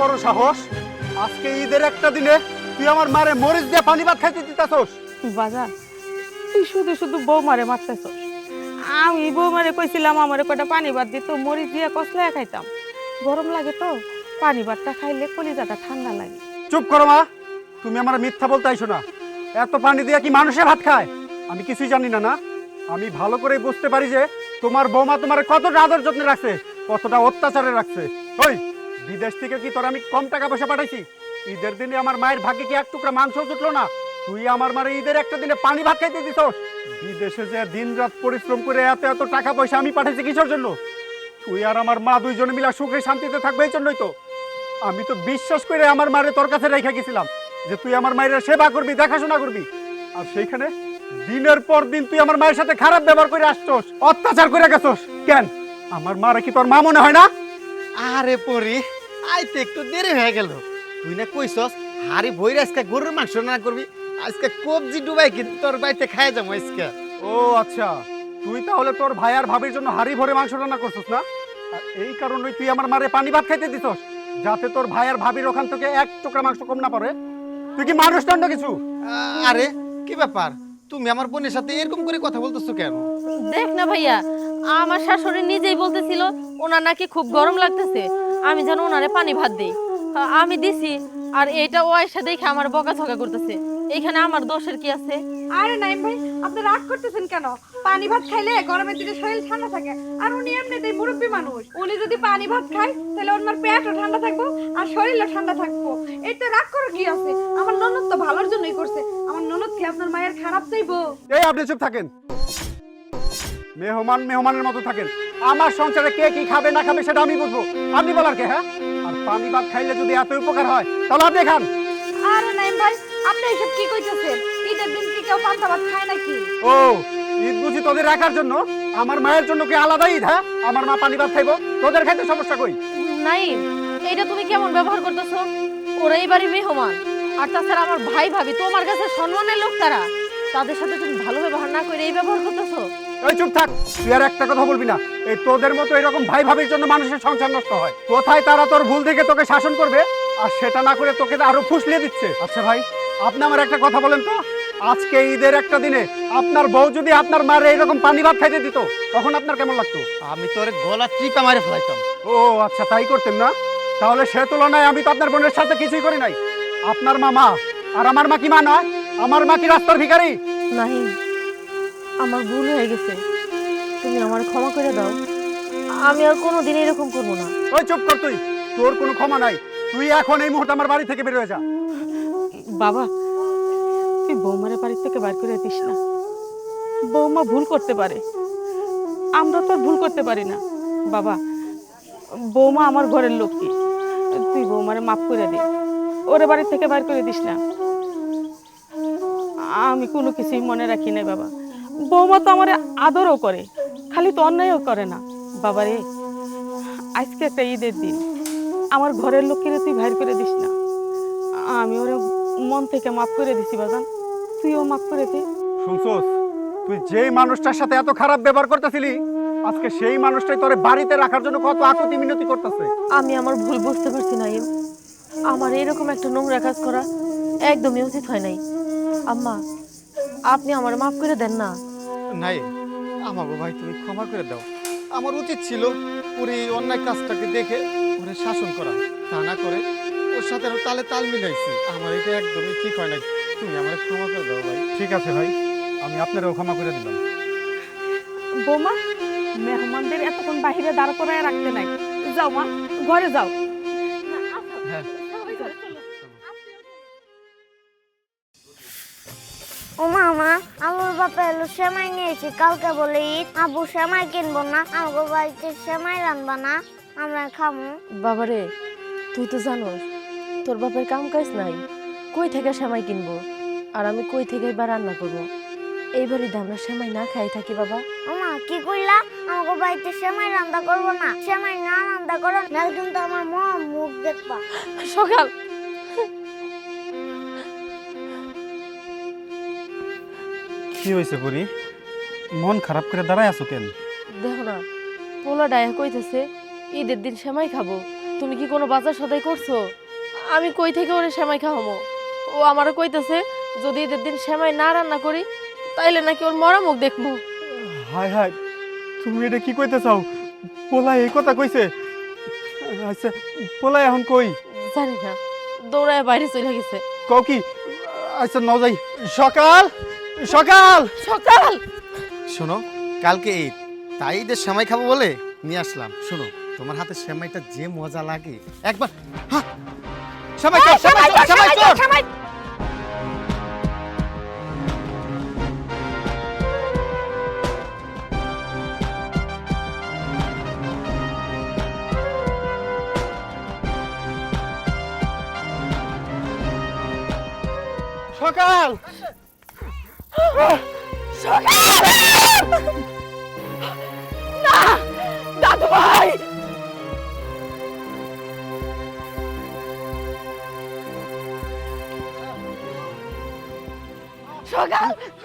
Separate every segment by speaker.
Speaker 1: বড় সাহস? আজকে ঈদের একটা দিনে তুই আমার মারে মরিচ দিয়ে পানি ভাত খাইতে দিতাছস?
Speaker 2: বাজার তুই শুধু শুধু বৌমারে মারতেছ আমি বৌমারে কইছিলাম আমারে কটা পানি ভাত দিত মরিচ দিয়ে কষলায় খাইতাম। গরম লাগে তো পানি ভাতটা খাইলে কলিজাটা ঠান্ডা লাগে।
Speaker 1: চুপ করো মা তুমি আমার মিথ্যা বলতে আইছো না। এত পানি দিয়ে কি মানুষে ভাত খায়? আমি কিছুই জানি না না। আমি ভালো করে বুঝতে পারি যে তোমার বৌমা তোমার কতটা আদর যত্নে রাখছে কতটা অত্যাচারে রাখছে। ওই! বিদেশ থেকে কি তোর আমি কম টাকা পয়সা পাঠাইছি? ঈদের দিনে আমার মায়ের ভাগ্যে কি এক টুকরা মাংস জুটলো না? তুই আমার মারে ঈদের একটা দিনে পানি ভাত খাইতে দিছস? বিদেশে যে দিন রাত পরিশ্রম করে এত এত টাকা পয়সা আমি পাঠাইছি কিসের জন্য? তুই আর আমার মা দুইজনে মিলা সুখে শান্তিতে থাকবে এই জন্যই তো। আমি তো বিশ্বাস করে আমার মারে তোর কাছে রেখে গেছিলাম যে তুই আমার মায়ের সেবা করবি, দেখাশোনা করবি। আর সেইখানে দিনের পর দিন তুই আমার মায়ের সাথে খারাপ ব্যবহার করে আসছস, অত্যাচার করে গেছস। কেন? আমার মারে কি তোর মা মনে হয় না?
Speaker 3: আরে পরি আইতে একটু দেরি হয়ে গেল। তুই না কইছস হারি ভইরে আজকে গরুর মাংস না করবি আজকে কবজি ডুবাই কিন্তু তোর বাড়িতে খাই যাব আজকে।
Speaker 1: ও আচ্ছা তুই তাহলে তোর ভাই আর ভাবির জন্য হাড়ি ভরে মাংস রান্না করছিস না? আর এই কারণে তুই আমার মারে পানি ভাত খাইতে দিছস যাতে তোর ভাই আর ভাবির ওখান থেকে এক টুকরা মাংস কম না পড়ে। তুই কি মানুষ দণ্ড কিছু?
Speaker 3: আরে কি ব্যাপার? তুমি আমার বোনের সাথে এরকম করে কথা বলতেছো কেন?
Speaker 4: দেখ না ভাইয়া, আমার শাশুড়ি নিজেই বলতেছিল, ওনার নাকি খুব গরম লাগতেছে, আমি যেন ওনারে পানি ভাত দিই। আমি দিছি, আর এটা ও এসে দেখে আমার বকাঝকা করতেছে। এইখানে আমার দোষের কি আছে?
Speaker 5: আরে নাইম ভাই আপনি রাগ করতেছেন কেন? পানি ভাত খাইলে গরমের দিনে শরীর ঠান্ডা থাকে। আর উনি এমনিতেই মুরব্বী মানুষ। উনি যদি পানি ভাত খায় তাহলে ওনার পেটও ঠান্ডা থাকব আর শরীরও ঠান্ডা থাকব। এতে রাগ করার কি আছে? আমার ননদ তো ভালোর জন্যই করছে। আমার ননদ কি আপনার মায়ের খারাপ চাইব।
Speaker 1: এই আপনি চুপ থাকেন। মেহমান মেহমানের মতো থাকেন। আমার সংসারে কে কি খাবে না খাবে সেটা আমি বুঝব। আপনি বলার কে হ্যাঁ? আর পানি ভাত খাইলে যদি এত উপকার হয় তাহলে আপনি খান।
Speaker 5: আরে নাইম ভাই আপনি এসব কি কইতেছেন? ঈদের দিন কি কেউ পান্তা ভাত খায় নাকি?
Speaker 1: ও ঈদ বুঝি তোদের রাখার জন্য? আমার মায়ের জন্য কি আলাদা ঈদ হ্যাঁ? আমার মা পানি ভাত খাইবো? তোদের খাইতে সমস্যা কই?
Speaker 4: নাই এইটা তুমি কেমন ব্যবহার করতেছো? ওরা এই বাড়ি মেহমান। আর তাছাড়া আমার ভাই ভাবি তোমার কাছে সম্মানের লোক তারা। তাদের সাথে তুমি ভালো ব্যবহার না করে এই ব্যবহার করতেছো?
Speaker 1: এই চুপ থাক তুই আর একটা কথা বলবি না। এই তোদের মতো এরকম ভাই ভাবির জন্য মানুষের সংসার নষ্ট হয়। কোথায় তারা তোর ভুল থেকে তোকে শাসন করবে? আর সেটা না করে তোকে আরও ফুসলিয়ে দিচ্ছে। আচ্ছা ভাই আপনি আমার একটা কথা বলেন তো? আজকে ঈদের একটা দিনে আপনার বউ যদি আপনার মারে এরকম পানি ভাত খাইতে দিত তখন আপনার কেমন লাগতো?
Speaker 3: আমি তোর গলা টিপা মারে ফেলাইতাম।
Speaker 1: ও আচ্ছা তাই করতেন না? তাহলে সে তুলনায় আমি তো আপনার বোনের সাথে কিছুই করি নাই। আপনার মা মা আর আমার মা কি মা নয়? আমার মা কি রাস্তার ভিখারি?
Speaker 4: নাহি আমার ভুল হয়ে গেছে। তুমি আমার ক্ষমা করে দাও। আমি আর কোনোদিন এরকম করব না।
Speaker 1: ওই চুপ কর তুই। তোর কোনো ক্ষমা নাই। তুই এখন এই মুহূর্তে আমার বাড়ি থেকে বের হয়ে যা।
Speaker 2: বাবা, তুই বৌমারে বাড়ি থেকে বাইর করে দিস না। বৌমা ভুল করতে পারে। আমরা তো ভুল করতে পারি না। বাবা, বৌমা আমার ঘরের লক্ষ্মী তুই বৌমারে মাফ করে দে। ওরে বাড়ি থেকে বাইর করে দিস না। আমি কোনো কিছুই মনে রাখি না বাবা। বৌমা তো আমার আদরও করে, খালি তো অন্যায়ও করে না। বাবা রে আজকে একটা ঈদের দিন। আমার ঘরের লোকেরা তুই বাইর করে দিস না। আমি ওরে মন থেকে মাফ করে দিছি বাজান। তুইও মাফ করে দে।
Speaker 1: শুনছোস তুই যেই মানুষটার সাথে এত খারাপ ব্যবহার করতেছিলি আজকে সেই মানুষটাই তোরে বাড়িতে রাখার জন্য কত আকুতি মিনতি করতেছে।
Speaker 4: আমি আমার ভুল বুঝতে পারছি না ইম। আমার এরকম একটা নোংরা কাজ করা একদমই উচিত হয় নাই। আম্মা আপনি আমার মাফ করে দেন না।
Speaker 3: নাই আমাকে ভাই তুমি ক্ষমা করে দাও। আমার উচিত ছিল পুরো এই অন্যায় কাজটাকে দেখে ওরে শাসন করা। তা না করে ওর সাথে আরও তালে তাল মিলাইছি। আমার এটা একদমই ঠিক হয় নাই। তুমি আমার ক্ষমা করে দাও ভাই।
Speaker 1: ঠিক আছে ভাই আমি আপনারও ক্ষমা করে দিলাম।
Speaker 2: বৌমা মেহমানদের এতক্ষণ বাহিরে দাঁড় করায় রাখতে নাই। যাও মা ঘরে যাও।
Speaker 6: ও মামা আমার বাপা এলো সেমাই নিয়েছি। কালকে বলে ঈদ আবু সেমাই কিনবো না আমাকে বাড়িতে সেমাই রানবা না। আমরা খামু।
Speaker 4: বাবারে তুই তো জানোস তোর বাপের কাম কাজ নাই। কই থেকে সেমাই কিনবো? আর আমি কই থেকে এবার রান্না করব? এই বাড়িতে আমরা সেমাই না খাই থাকি বাবা।
Speaker 6: আমা কি কইলা? আমাকে বাড়িতে সেমাই রান্না করব না। সেমাই না রান্না করো না কিন্তু আমার মা মুখ দেখবা।
Speaker 4: সকাল।
Speaker 1: কি হয়েছে পরি মন খারাপ করে দাঁড়ায় আছো কেন?
Speaker 4: দেখো না পোলা ডায়া কইতেছে ঈদের দিন সেমাই খাব। তুমি কি কোনো বাজার সদাই করছ? আমি কই থেকে ওরে সেমাই খাওয়ামো? ও আমারও কইতেছে যদি ঈদের দিন সেমাই না রান্না করি তাইলে নাকি ওর মরা মুখ দেখব।
Speaker 1: হায় হায় তুমি এটা কি কইতে চাও পোলা এই কথা কইছে? আচ্ছা পোলা এখন কই?
Speaker 4: জানি না দৌড়ায় বাইরে চলে গেছে।
Speaker 1: কও কি? আচ্ছা নাও যাই। সকাল! সকাল!
Speaker 4: সকাল!
Speaker 3: শোনো কালকে ঈদ তাই ঈদের সেমাই খাব বলে নিয়ে আসলাম শোনো। তোমার হাতে সেমাইটা যে মজা লাগে একবার হ্যাঁ সেমাই চোর, সেমাই চোর, সেমাই চোর।
Speaker 1: সকাল!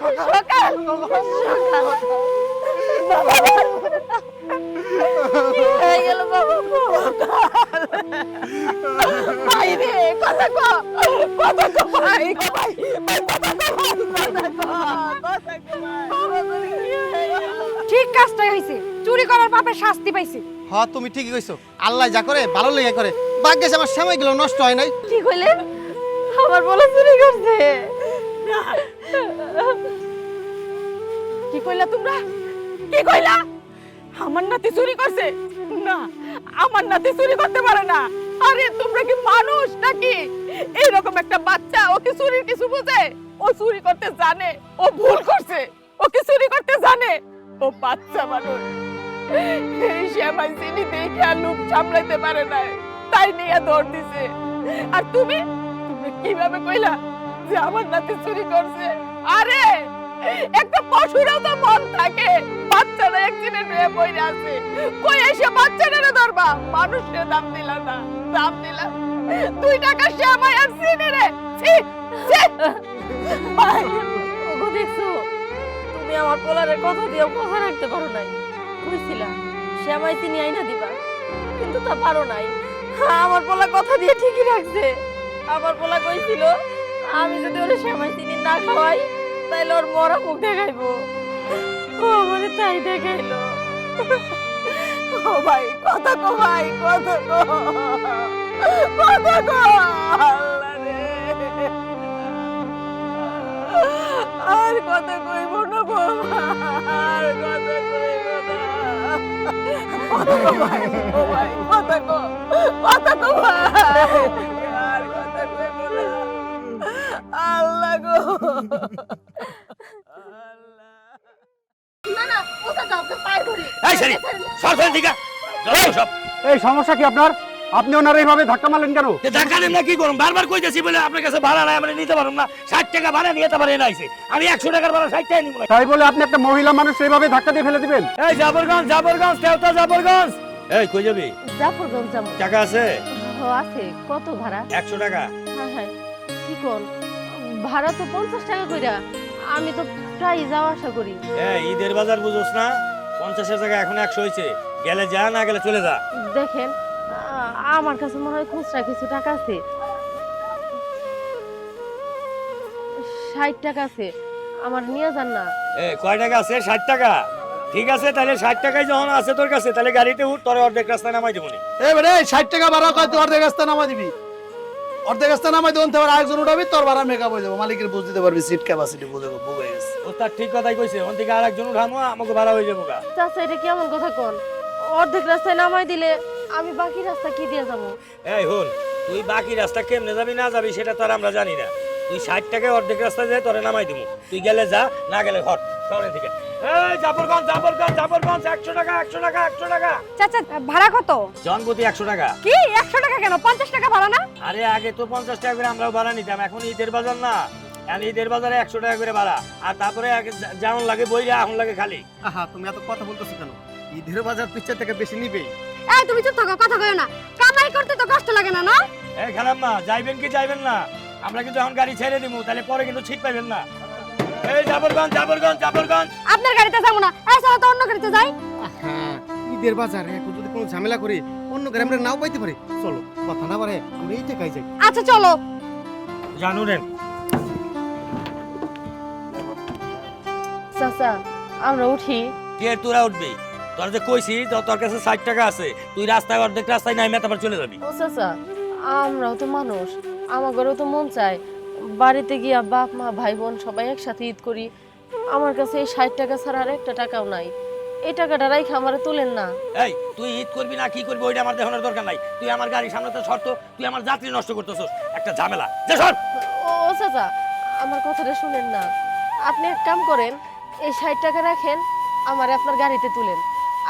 Speaker 2: সকাল সকাল
Speaker 4: হয়ে গেল বাবা
Speaker 2: ভাই রে কথা কো কথা কো ভাই ভাই ভাই কথা কো ভাই কথা কো কথা কো ভাই
Speaker 5: ঠিক কাজটাই হয়েছে চুরি করার পাপে শাস্তি পাইছে।
Speaker 3: হ্যাঁ তুমি ঠিকই কইছো। আল্লাহ যা করে ভালো লেগে করে। ভাগ্যেস আমার সেমাইগুলো নষ্ট হয় নাই।
Speaker 4: কি কইলেন? আমার বলা চুরি করছে।
Speaker 2: কি কইলা তোমরা? কি কইলা? আমার নাতি চুরি করছে? না, আমার নাতি চুরি করতে পারে না। আরে, তোমরা কি মানুষ নাকি? এরকম একটা বাচ্চা ও কি চুরির কিছু বোঝে? ও চুরি করতে জানে, ও ভুল করছে ও কি চুরি করতে জানে। ও বাচ্চা মানুষ। এই শ্যামাই চিনি দেখে আর লোক সামলাইতে পারে না তাই নিয়ে দৌড় দিছে। আর তুমি? তুমি কীভাবে কইলা যে আমার নাতি চুরি করছে? আরে, একটা পশুরও তো মন থাকে। বাচ্চারা অ্যাক্সিডেন্ট হয়ে পড়ে আছে। কই এসে বাচ্চারা ধরবা? মানুষের দাম দিলা না, দাম দিলা। দুই টাকা শ্যামাই আর চিনি রে।
Speaker 4: দেখছ, তুমি আমার পোলারের কথা দিয়েও কথা রাখতে পারো নাই। কইছিলাম শ্যামাই তিনি আইনা দিবা, কিন্তু তা পারো নাই। আমার পোলা কথা দিয়ে ঠিকই রাখছে। আমার পোলা কইছিল, আমি যদি ওরে শ্যামাই তিনি না খাওয়াই তাইলে ওর মরা মুখ দেখাইবো ও মানে তাই দেখাইলো।
Speaker 2: ও ভাই, কথা কো ভাই, কথা কো। কথা কো আর কথা কইব না গো আর কথা কইব না। কথা কো ভাই ও ভাই, কথা কো কথা কো ভাই। আল্লাহ গো।
Speaker 7: এই সারি সর ফেল দিকা। সব।
Speaker 1: এই সমস্যা কি আপনার? আপনি ওনার এইভাবে ধাক্কা মারলেন কেন?
Speaker 7: ধাক্কা দেন না কি করুন বারবার কইতেছি বলে আপনার কাছে ভাড়া নাই আমরা নিতে পারুম না। ষাট টাকা ভাড়া নিয়ে তারপরে এনাইছে আমি একশো টাকার ভাড়া ষাট টাকা নিব
Speaker 1: তাই বলে আপনি একটা মহিলা মানুষ এইভাবে ধাক্কা দিয়ে ফেলে দিবেন?
Speaker 7: এই জাবরগঞ্জ জাবরগঞ্জ দেওতা জাবরগঞ্জ এই কই যাবি?
Speaker 4: জাফরগঞ্জ যাব।
Speaker 7: টাকা আছে?
Speaker 4: ও আছে। কত ভাড়া?
Speaker 7: একশো টাকা।
Speaker 4: হ্যাঁ হ্যাঁ। কি কোন ভাড়া তো পঞ্চাশ টাকা কইরা আমি তো প্রায় যাওয়া আসা করি।
Speaker 7: এই ঈদের বাজার বুঝোস না? পঞ্চাশের জায়গায় এখন একশো হয়েছে গেলে যা না গেলে চলে যা।
Speaker 4: দেখেন আ- আমার কাছে মনে হয় খুচরা কিছু টাকা আছে। ষাট টাকা আছে। আমার নিয়ে যান না।
Speaker 7: এ কয় টাকা আছে? ষাট টাকা। ঠিক আছে তাহলে ষাট টাকায় যখন আছে তোর কাছে তাহলে গাড়িতে উঠ তোর অর্ধেক রাস্তায় নামাই দেবো
Speaker 8: এবারে ষাট টাকা ভাড়া কয় তুই অর্ধেক রাস্তা নামা দিবি? অর্ধেক রাস্তা নামাই দেবেন তারপর আরেকজন উঠাবি তোর ভাড়া মেকআপ হয়ে যাব। মালিকের বুঝ দিতে পারবি সিট ক্যাপাসিটি বুঝে বুঝ গেছে।
Speaker 7: ও তার ঠিক কথাই কইছে ওন থেকে আর একজন উঠামো আমাকে ভাড়া হয়ে যাব গা।
Speaker 4: চাচা এটা কেমন কথা কোন? অর্ধেক রাস্তায় নামাই দিলে আমি বাকি রাস্তা কি দিয়ে যাব?
Speaker 7: এই হল তুই বাকি রাস্তা কেমনে যাবি না যাবি সেটা তো আর আমরা জানি না। তুই ষাট টাকায় অর্ধেক রাস্তা যায় তোরে নামাই দিব তুই গেলে যা না গেলে হট দিকে এই জাফরগঞ্জ জাফরগঞ্জ জাফরগঞ্জ একশো টাকা একশো টাকা একশো টাকা।
Speaker 5: চাচা ভাড়া কত?
Speaker 7: জনপতি একশো টাকা।
Speaker 5: কি একশো টাকা কেন? পঞ্চাশ টাকা ভাড়া না?
Speaker 7: আরে আগে তো পঞ্চাশ টাকা করে আমরাও ভাড়া নিতাম এখন ঈদের বাজার না। এখন ঈদের বাজারে একশো টাকা করে ভাড়া। আর তারপরে আগে যেমন লাগে বইরা এখন লাগে খালি।
Speaker 3: আহা তুমি এত কথা বলতেছো কেন? ঈদের বাজার পিচ্ছা থেকে বেশি নিবেই
Speaker 5: এই তুমি চুপ থাকো কথা কইও না। কামাই করতে তো কষ্ট লাগে না না?
Speaker 7: এই খালাম্মা যাইবেন কি যাইবেন না। আমরা কিন্তু এখন গাড়ি ছেড়ে দিব তাহলে পরে কিন্তু ছিট পাইবেন না। এই জাফরগঞ্জ জাবরগঞ্জ জাফরগঞ্জ।
Speaker 5: আপনার গাড়িতে যাব না। এই চলো তো অন্য গাড়িতে যাই।
Speaker 3: হ্যাঁ ঈদের বাজারে এখন যদি কোনো ঝামেলা করি অন্য গ্রামে আমরা নাও পাইতে পারি। চলো কথা না পারে আমরা এই টাকায় যাই।
Speaker 5: আচ্ছা চলো।
Speaker 7: জানু রে
Speaker 4: চাচা আমরা উঠি।
Speaker 7: কে তোরা উঠবি? তোর যে কইছি যে তোর কাছে ষাট টাকা আছে। তুই রাস্তায় অর্ধেক রাস্তায় নাই তারপর চলে যাবি।
Speaker 4: ও চাচা আমরাও তো মানুষ। আমার ঘরেও তো মন চায়। বাড়িতে গিয়া বাপ মা ভাই বোন সবাই একসাথে ঈদ করি। আমার কাছে এই ষাট টাকা ছাড়া আর একটা টাকাও নাই। এই টাকাটা রাইখা আমারে তোলেন না।
Speaker 7: এই তুই ঈদ করবি না কি করবি ওইটা আমার দেখানোর দরকার নাই। তুই আমার গাড়ির সামনে তো শর্ত তুই আমার যাত্রী নষ্ট করতেছস। একটা ঝামেলা। যে সর!
Speaker 4: ও ও চাচা আমার কথাটা শুনেন না। আপনি এক কাম করেন এই ষাট টাকা রাখেন আমারে আপনার গাড়িতে তুলেন।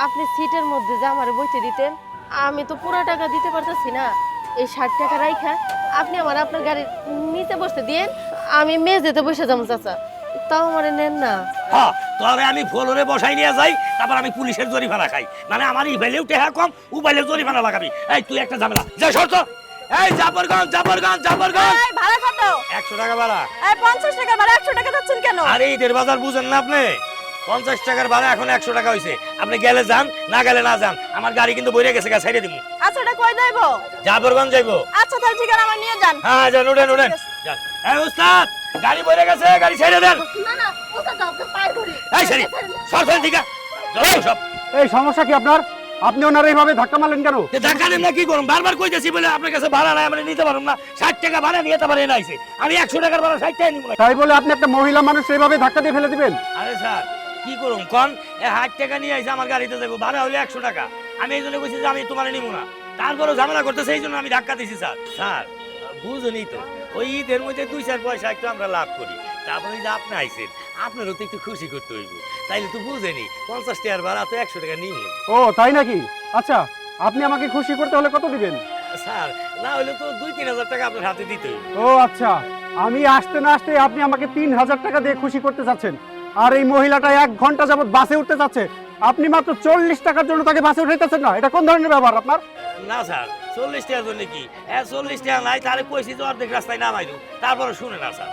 Speaker 4: আপনি সিটের মধ্যে যে আমারে বইতে দিতেন আমি তো পুরো টাকা দিতে পারতেছি না। এই ষাট টাকা রাইখা আপনি আমার আপনার গাড়ির নিচে বসতে দিয়েন আমি মেঝেতে বসে যাব চাচা। তাও আমারে নেন না।
Speaker 7: হ্যাঁ তোরে আমি ফ্লোরে বসাই নিয়ে যাই তারপর আমি পুলিশের জরিমানা খাই। মানে আমার ই বাইলেও টেহা কম ও বাইলেও জরিমানা লাগাবি। এই তুই একটা ঝামেলা। যে শর্ত। এই জাফরগঞ্জ জাফরগঞ্জ জাফরগঞ্জ।
Speaker 5: ভাড়া কত?
Speaker 7: একশো টাকা ভাড়া।
Speaker 5: এই পঞ্চাশ টাকা ভাড়া একশো টাকা যাচ্ছেন কেন?
Speaker 7: আরে ঈদের বাজার বুঝেন না আপনি? পঞ্চাশ টাকার ভাড়া এখন একশো টাকা হয়েছে আপনি গেলে যান না গেলে না যান আমার গাড়ি কিন্তু বইরে গেছে গা ছেড়ে দিব
Speaker 5: আচ্ছা এটা কই যাইবো?
Speaker 7: জাফরগঞ্জ যাইবো।
Speaker 5: আচ্ছা তাহলে ঠিক আছে আমার নিয়ে যান।
Speaker 7: হ্যাঁ যান উঠেন উঠেন। যান। এই উস্তাদ গাড়ি বইরে গেছে গাড়ি ছেড়ে দেন।
Speaker 6: না না চাচা আপনি পার করি।
Speaker 7: এই ছেড়ে সর ফেল ঠিক সব।
Speaker 1: এই সমস্যা কি আপনার? আপনি ওনার এইভাবে ধাক্কা মারলেন কেন?
Speaker 7: যে ধাক্কা দেন না কি করুন বারবার কইতেছি বলে আপনার কাছে ভাড়া নাই আমরা নিতে পারুম না। ষাট টাকা ভাড়া নিয়ে তারপরে এনাইছে আমি একশো টাকার ভাড়া ষাট টাকা নিব না।
Speaker 1: তাই বলে আপনি একটা মহিলা মানুষ এইভাবে ধাক্কা দিয়ে ফেলে দিবেন?
Speaker 7: আরে স্যার কি করুম কন? এ হাট টাকা নিয়ে আইছে আমার গাড়িতে যাব ভাড়া হলে একশো টাকা। আমি এই জন্য কইছি যে আমি তোমার নিব না। তারপরেও ঝামেলা করতেছে এই জন্য আমি ধাক্কা দিছি স্যার। স্যার বুঝুনি তো ওই ঈদের মধ্যে দুই চার পয়সা একটু আমরা লাভ করি। তারপরে যে আপনি আইছেন আপনারও তো একটু খুশি করতে হইব। তাইলে তো বুঝেনি পঞ্চাশ টাকার ভাড়া তো একশো টাকা নিব
Speaker 1: ও তাই নাকি? আচ্ছা আপনি আমাকে খুশি করতে হলে কত দিবেন?
Speaker 7: স্যার না হলে তো দুই তিন হাজার টাকা আপনার হাতে দিতে হইব।
Speaker 1: ও আচ্ছা আমি আসতে না আসতে আপনি আমাকে তিন হাজার টাকা দিয়ে খুশি করতে চাচ্ছেন আর এই মহিলাটা এক ঘণ্টা যাবত বাসে উঠতে যাচ্ছে। আপনি মাত্র চল্লিশ টাকার জন্য তাকে বাসে উঠাইতেছেন না। এটা কোন ধরনের ব্যাপার আপনার?
Speaker 7: না স্যার চল্লিশ টাকার জন্য কি? হ্যাঁ চল্লিশ টাকা নাই তাহলে কইছি যে অর্ধেক রাস্তায় নামাই দেবো তারপরে শুনে না স্যার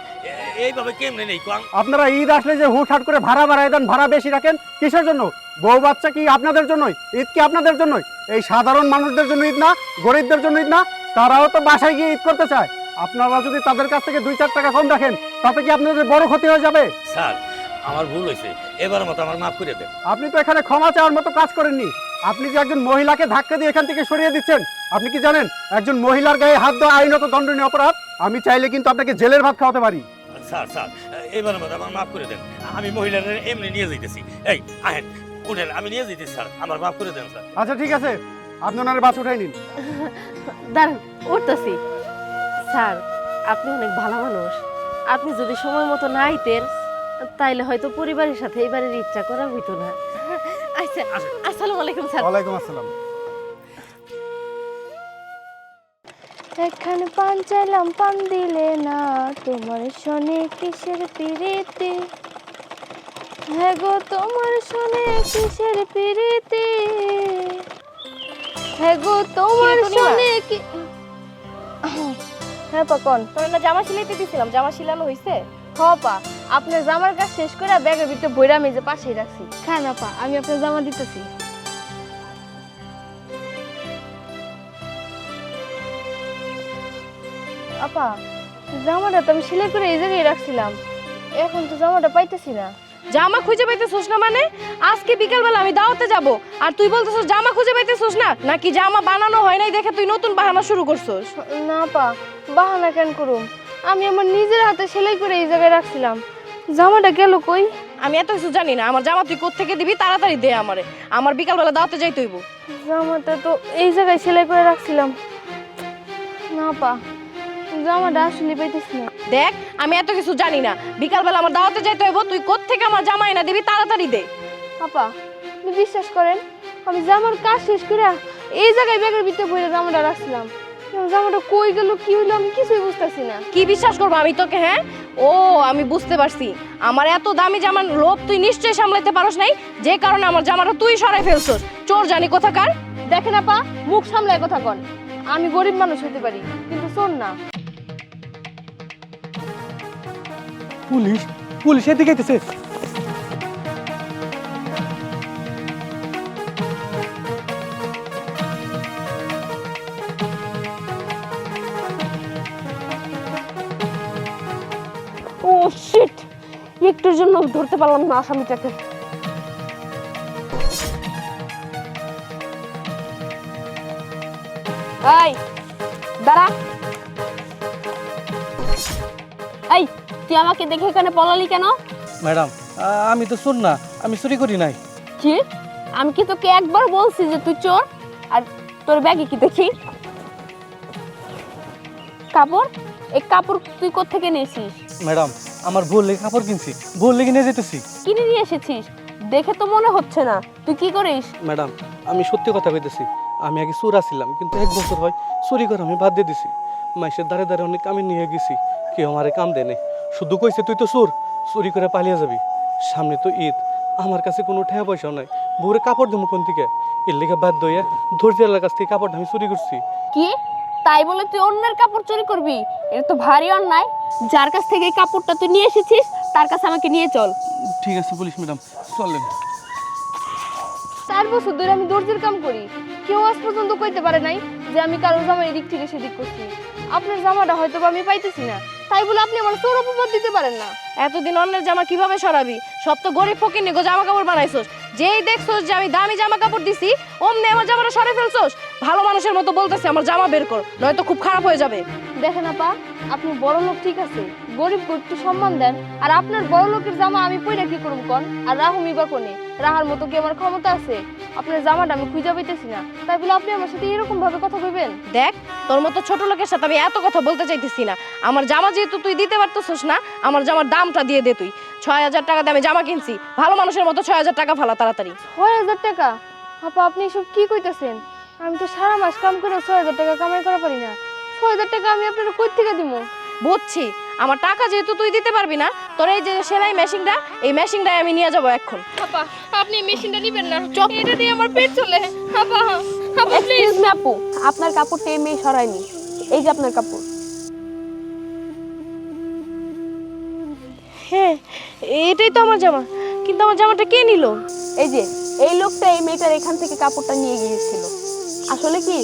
Speaker 7: এইভাবে কেমনে নেই কম
Speaker 1: আপনারা ঈদ আসলে যে হুটহাট করে ভাড়া বাড়ায় দেন ভাড়া বেশি রাখেন কিসের জন্য? বউ বাচ্চা কি আপনাদের জন্যই? ঈদ কি আপনাদের জন্যই? এই সাধারণ মানুষদের জন্য ঈদ না গরিবদের জন্য ঈদ না? তারাও তো বাসায় গিয়ে ঈদ করতে চায়। আপনারা যদি তাদের কাছ থেকে দুই চার টাকা কম রাখেন তাতে কি আপনাদের বড় ক্ষতি হয়ে যাবে?
Speaker 7: স্যার আমার ভুল হয়েছে। এবার মতো আমার মাফ করে দেন।
Speaker 1: আপনি তো এখানে ক্ষমা চাওয়ার মতো কাজ করেননি। আপনি যে একজন মহিলাকে ধাক্কা দিয়ে এখান থেকে সরিয়ে দিচ্ছেন আপনি কি জানেন একজন মহিলার গায়ে হাত দেওয়া আইনত দণ্ডনীয় অপরাধ? আমি চাইলে কিন্তু আপনাকে জেলের ভাত খাওয়াতে পারি।
Speaker 7: স্যার স্যার এবার মতো আমার মাফ করে দেন। আমি মহিলার এমনি নিয়ে যাইতেছি। এই আহেন উঠেন আমি নিয়ে যাইতেছি স্যার। আমার মাফ করে দেন স্যার।
Speaker 1: আচ্ছা ঠিক আছে। আপনি ওনার বাস উঠাই নিন।
Speaker 4: দাঁড়ান উঠতেছি। স্যার আপনি অনেক ভালো মানুষ। আপনি যদি সময় মতো না আইতেন তাইলে হয়তো পরিবারের সাথে এবারের ইচ্ছা করা হইতো না। আচ্ছা আসসালামু আলাইকুম স্যার।
Speaker 1: ওয়ালাইকুম আসসালাম।
Speaker 6: এখানে পান চাইলাম পান দিলে না তোমার শোনে কিসের পিরিতি? হ্যাঁ গো তোমার শোনে কিসের পিরিতি? হ্যাঁ গো তোমার? শোনে কি হ্যাঁ পাকন
Speaker 5: তোর না জামা সিলাইতে দিছিলাম জামা সিলানো হইছে।
Speaker 6: হ পা। আপনার জামার কাজ শেষ করে ব্যাগের ভিতরে বইরা মেজে পাশেই রাখছি। খান আপা আমি আপনার জামা দিতেছি। আপা জামাটা তো আমি সেলাই করে এই জায়গায় রাখছিলাম। এখন তো জামাটা পাইতেছি না।
Speaker 5: জামা খুঁজে পাইতেছোস না মানে? আজকে বিকালবেলা আমি দাওয়াতে যাব আর তুই বলতেছিস জামা খুঁজে পাইতেছোস না? নাকি জামা বানানো হয় নাই দেখে তুই নতুন বাহানা শুরু করছস?
Speaker 6: না পা বাহানা কেন করুম? আমি আমার নিজের হাতে সেলাই করে এই জায়গায় রাখছিলাম। জামাটা গেল কই?
Speaker 5: আমি এত কিছু জানি না। আমার জামা তুই কোত্থেকে দিবি? তাড়াতাড়ি দে আমারে। আমার বিকালবেলা দাওয়াতে যাইতে হইব।
Speaker 6: জামাটা তো এই জায়গায় সেলাই করে রাখছিলাম। না পা জামাটা আসলে পাইতেছি না।
Speaker 5: দেখ আমি এত কিছু জানি না। বিকালবেলা আমার দাওয়াতে যাইতে হইব তুই কোত্থেকে আমার জামা এনে দিবি? তাড়াতাড়ি দে।
Speaker 6: আপা আপনি বিশ্বাস করেন? আমি জামার কাজ শেষ করে এই জায়গায় ব্যাগের ভিতরে বইরে জামাটা রাখছিলাম। জামাটা কই গেল কি হইল আমি কিছুই বুঝতেছি না।
Speaker 5: কি বিশ্বাস করব আমি তোকে হ্যাঁ? ও, আমি বুঝতে পারছি। আমার এত দামি জামার লোভ তুই নিশ্চয়ই সামলাতে পারস নাই, যে কারণে আমার জামাটা তুই সরাই ফেলছস। চোর জানি কোথাকার।
Speaker 6: না পা মুখ সামলায় কথা কন। আমি গরিব মানুষ হতে পারি, কিন্তু শোন না।
Speaker 1: পুলিশ পুলিশ এদিকে
Speaker 6: একটুর জন্য ধরতে পারলাম না আসামিটাকে। এই দাঁড়া। এই তুই আমাকে দেখে এখানে পলালি কেন?
Speaker 9: ম্যাডাম আমি তো শুন না আমি চুরি করি নাই।
Speaker 6: কি? আমি কি তোকে একবার বলছি যে তুই চোর? আর তোর ব্যাগে কি দেখি? কাপড়? এই কাপড় তুই কোত্থেকে নিয়েছিস?
Speaker 9: ম্যাডাম আমার ভুল লেগে কাপড় কিনছি। ভুল লেগে নিয়ে যেতেছি।
Speaker 6: কিনে নিয়ে এসেছিস? দেখে তো মনে হচ্ছে না। তুই কি করিস?
Speaker 9: ম্যাডাম আমি সত্যি কথা কইতেছি। আমি আগে চোর আসছিলাম কিন্তু এক বছর হয় চুরি করে আমি বাদ দিয়ে দিছি। মাইসের দ্বারে দ্বারে অনেক কামে নিয়ে গেছি। কেউ আমারে কাম দেয় নাই। শুধু কইছে তুই তো চোর চুরি করে পালিয়ে যাবি। সামনে তো ঈদ। আমার কাছে কোনো ঠেয়া পয়সাও নাই। বউরে কাপড় দেবো কোন থেকে এর লেগে বাদ দইয়া ধৈর্যের কাছ থেকে কাপড়টা আমি চুরি করছি।
Speaker 6: কি? তাই বলে তুই অন্যের কাপড় চুরি করবি? এটা তো ভারী অন্যায়। যার কাছ থেকে এই কাপড়টা তুই নিয়ে এসেছিস তার কাছে আমাকে নিয়ে চল।
Speaker 9: ঠিক আছে পুলিশ ম্যাডাম। চলেন
Speaker 6: চার বছর ধরে আমি দর্জির কাম করি। কেউ আজ পর্যন্ত কইতে পারে নাই যে আমি কারোর জামা এদিক থেকে সেদিক করছি। আপনার জামাটা হয়তো বা আমি পাইতেছি না। তাই বলে আপনি আমার চোর অপবাদ দিতে পারেন না।
Speaker 10: এতদিন অন্যের জামা কীভাবে সরাবি? সব তো গরিব ফকির নিগো জামা কাপড় বানাইছোস। যেই দেখছোস যে আমি দামি জামা কাপড় দিছি অমনি আমার জামাটা সরে ফেলছোস। ভালো মানুষের মতো বলতেছে আমার জামা বের কর নয়তো খুব খারাপ হয়ে যাবে।
Speaker 6: দেখেন আপা আপনি বড় লোক ঠিক আছে গরিব একটু সম্মান দেন আর আপনার বড় লোকের জামা আমি পইরা কি করব কোন? আর রাহুমি বা কোনে? রাহার মতো কি আমার ক্ষমতা আছে? আপনার জামাটা আমি খুঁজে পাইতেছি না। তাই বলে আপনি আমার সাথে এরকম ভাবে কথা কইবেন
Speaker 10: দেখ তোর মতো ছোট লোকের সাথে আমি এত কথা বলতে চাইতেছি না। আমার জামা যেহেতু তুই দিতে পারতেছিস না আমার জামার দামটা দিয়ে দে তুই। ছয় হাজার টাকা দামে জামা কিনছি। ভালো মানুষের মতো ছয় হাজার টাকা ফালা তাড়াতাড়ি।
Speaker 6: ছয় হাজার টাকা? আপা আপনি এসব কি কইতেছেন? আমি তো সারা মাস কাম করে ছয় হাজার টাকা কামাই করা পারি না। ছয় হাজার টাকা আমি আপনার কই থেকে দিব?
Speaker 10: বুঝছি আমার টাকা যেহেতু তুই দিতে পারবি না তোর এই যে সেলাই মেশিনটা এই মেশিনটাই আমি নিয়ে যাব এখন।
Speaker 6: আপা আপনি মেশিনটা নেবেন না। চপ। এটা দিয়ে আমার পেট চলে। আপা আপা প্লিজ আপু আপনার কাপড়টা এই মেয়ে সরায়নি। এই যে আপনার কাপড়।
Speaker 10: হ্যাঁ এটাই তো আমার জামা। কিন্তু আমার জামাটা কে নিল?
Speaker 6: এই যে এই লোকটা এই মেয়েটার এখান থেকে কাপড়টা নিয়ে গিয়েছিল। আসলে কি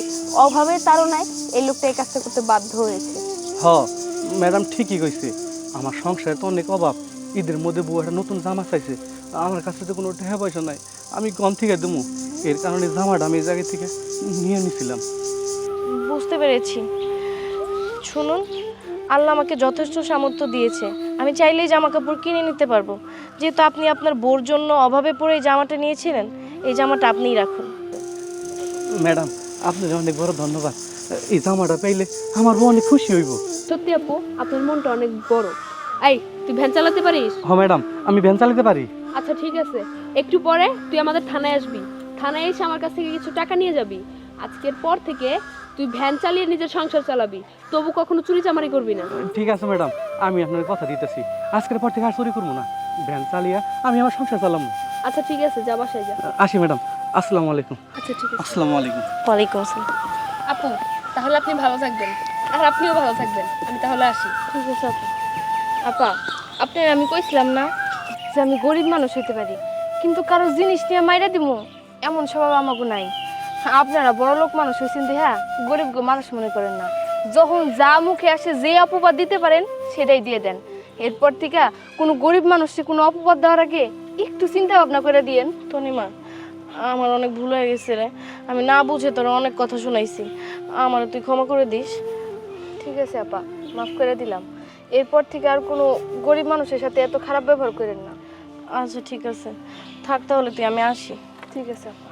Speaker 6: অভাবের তাড়নায় এই লোকটা এই কাজটা করতে বাধ্য হয়েছে।
Speaker 9: হ ম্যাডাম ঠিকই কইছে। আমার সংসারে তো অনেক অভাব। ঈদের মধ্যে বউ একটা নতুন জামা চাইছে। আমার কাছে তো কোনো টাকা পয়সা নাই। আমি গম থেকে দেবো। এর কারণে জামাটা আমি এই জায়গা থেকে নিয়ে নিছিলাম।
Speaker 10: বুঝতে পেরেছি। শুনুন আল্লাহ আমাকে যথেষ্ট সামর্থ্য দিয়েছে। আমি চাইলেই জামা কাপড় কিনে নিতে পারব। যেহেতু আপনি আপনার বোর জন্য অভাবে পড়ে এই জামাটা নিয়েছিলেন এই জামাটা আপনিই রাখুন।
Speaker 9: ম্যাডাম আপনার অনেক বড় ধন্যবাদ। এই জামাটা পাইলে আমার বউ অনেক খুশি হইব।
Speaker 6: সত্যি আপু আপনার মনটা অনেক বড়। এই তুই ভ্যান চালাতে পারিস?
Speaker 9: হ ম্যাডাম আমি ভ্যান চালাতে পারি।
Speaker 6: আচ্ছা ঠিক আছে। একটু পরে তুই আমাদের থানায় আসবি। থানায় এসে আমার কাছ থেকে কিছু টাকা নিয়ে যাবি। আজকের পর থেকে তুই ভ্যান চালিয়ে নিজের সংসার চালাবি। তবু কখনো চুরি চামারি করবি না।
Speaker 9: ঠিক আছে ম্যাডাম আমি আপনার কথা দিতেছি। আজকের পর থেকে আর চুরি করব না। ভ্যান চালিয়ে আমি আমার সংসার চালাবো।
Speaker 6: আচ্ছা ঠিক আছে যা বাসায় যা।
Speaker 9: আসি ম্যাডাম। আসসালামু আলাইকুম।
Speaker 6: আচ্ছা ঠিক আছে।
Speaker 9: আসসালামু আলাইকুম।
Speaker 10: ওয়ালাইকুম আসসালাম।
Speaker 6: আপু তাহলে আপনি ভালো থাকবেন। আর আপনিও ভালো থাকবেন। আমি তাহলে আসি।
Speaker 10: ঠিক আছে আপু।
Speaker 6: আপা আপনার আমি কইছিলাম না যে আমি গরিব মানুষ হইতে পারি। কিন্তু কারও জিনিস নিয়ে মাইরা দিব এমন স্বভাব আমাকে নাই। আপনারা বড় লোক মানুষ হয়েছেন হ্যাঁ গরিব মানুষ মনে করেন না। যখন যা মুখে আসে যে অপবাদ দিতে পারেন সেটাই দিয়ে দেন। এরপর থেকে কোনো গরিব মানুষকে কোনো অপবাদ দেওয়ার আগে একটু চিন্তা ভাবনা করে দিয়েন
Speaker 10: তনিমা। আমার অনেক ভুল হয়ে গেছে রে। আমি না বুঝে তোর অনেক কথা শুনাইছি। আমার তুই ক্ষমা করে দিস।
Speaker 6: ঠিক আছে আপা মাফ করে দিলাম। এরপর থেকে আর কোনো গরিব মানুষের সাথে এত খারাপ ব্যবহার করেন না।
Speaker 10: আচ্ছা ঠিক আছে। থাক তাহলে তুই আমি আসি।
Speaker 6: ঠিক আছে আপা।